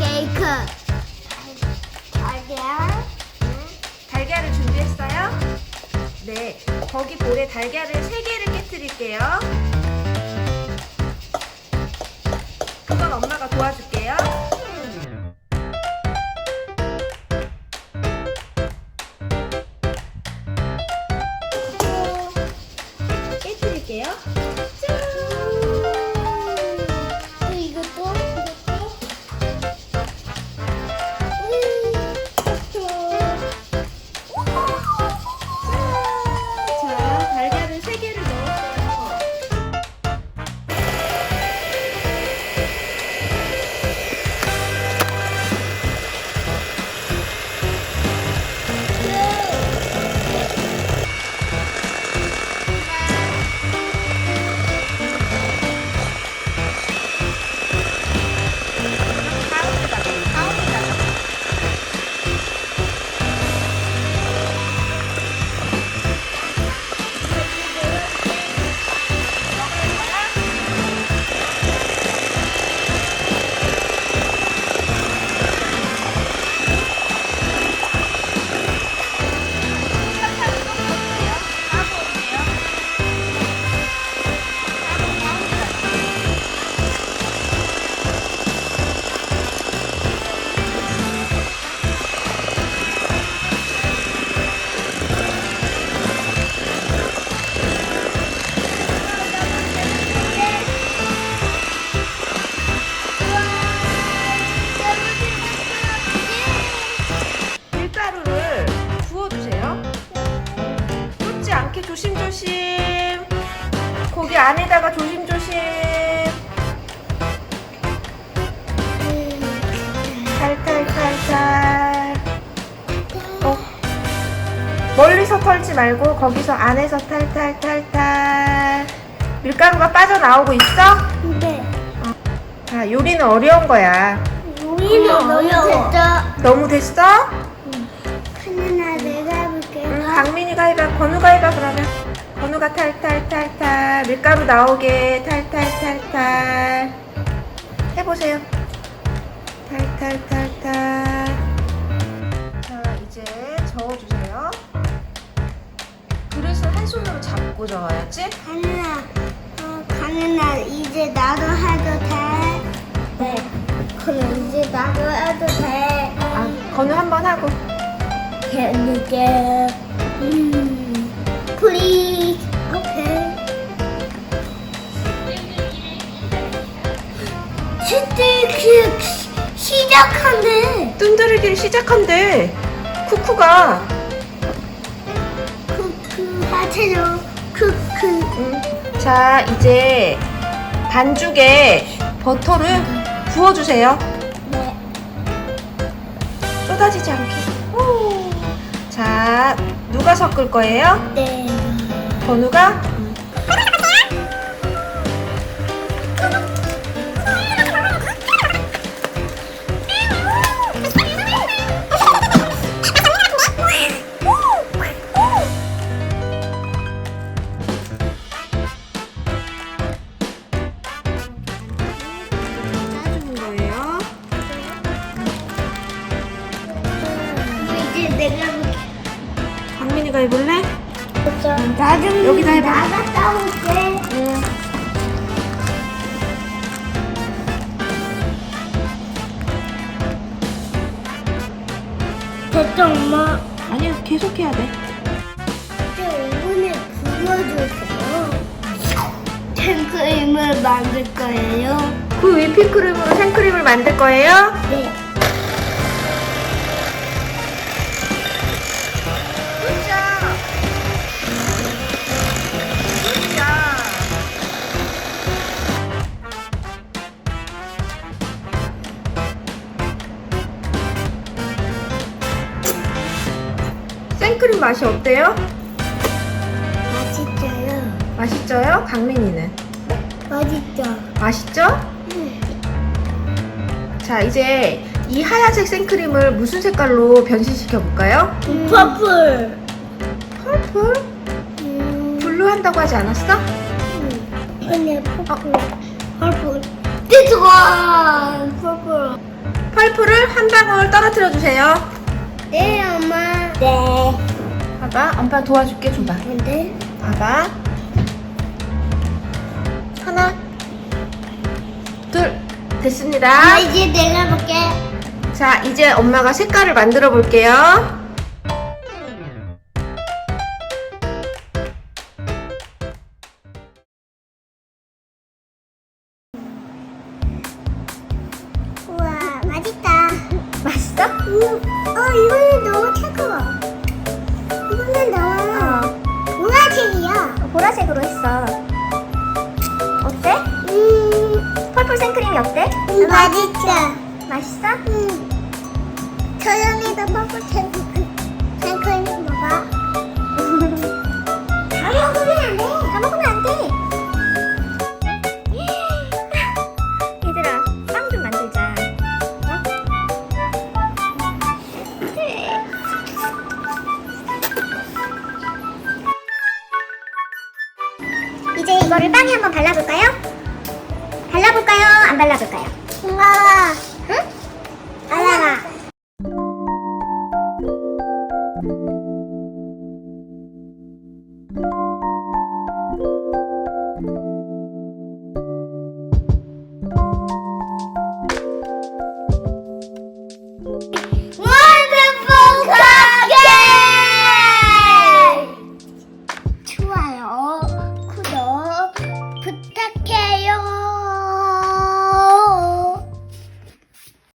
케이크. 달걀. 달걀을 준비했어요? 네. 거기 볼에 달걀을 3개를 깨뜨릴게요. 그건 엄마가 도와줄게요. 조심조심. 고기 안에다가 조심조심. 탈탈탈탈. 어. 멀리서 털지 말고 거기서 안에서 탈탈탈탈. 밀가루가 빠져나오고 있어? 네. 자, 요리는 어려운 거야. 우리는 어려워. 너무 됐어? 강민이가 해봐. 건우가 해봐, 그러면. 건우가 탈탈탈탈. 밀가루 나오게 탈탈탈탈. 해보세요. 탈탈탈탈. 자, 이제 저어주세요. 그릇을 한 손으로 잡고 저어야지. 하나, 어, 가는아 이제 나도 해도 돼. 네. 그럼 이제 나도 해도 돼. 아, 건우 한 번 하고. 해줄게. 음, please. 오케이. 스테이크 시작한대. 뜸들이기를 시작한대. 쿠쿠가. 크크 하체로 크크. 응. 자, 이제 반죽에 버터를 부어주세요. 네. 쏟아지지 않게. 오. 자, 누가 섞을 거예요? 네. 번우가? 짜주는 거예요. 이제 내가 강민이가 해볼래? 나좀 여기다 해봐. 나갔다 올게. 응. 됐다 엄마. 아니야, 계속 해야 돼. 이제 오븐에 구워주세요. 생크림을 만들 거예요. 그 휘핑크림으로 생크림을 만들 거예요? 네. 맛이 어때요? 맛있어요. 맛있죠요? 강민이는 맛있죠? 맛있죠? 네. 자 이제 이 하얀색 생크림을 무슨 색깔로 변신시켜 볼까요? 퍼플. 펄플? 음, 블루 한다고 하지 않았어? 아니야 퍼플. 퍼플. This one. 퍼플. 펄프를 한 방울 떨어뜨려 주세요. 봐봐, 엄마 도와줄게, 줘봐. 근데 봐봐. 하나, 둘, 됐습니다. 아, 이제 내가 볼게. 자, 이제 엄마가 색깔을 만들어 볼게요. 우와, 맛있다. 맛있어? 응. 어, 이거 보라색으로 했어. 어때? 음, 펄플 생크림이 어때? 음, 맛있어. 맛있어? 음. 서연이도 먹을 텐데. 생크림 먹어. 이거를 빵에 한번 발라볼까요? 발라볼까요? 안 발라볼까요? 고마워. 응? 알아라.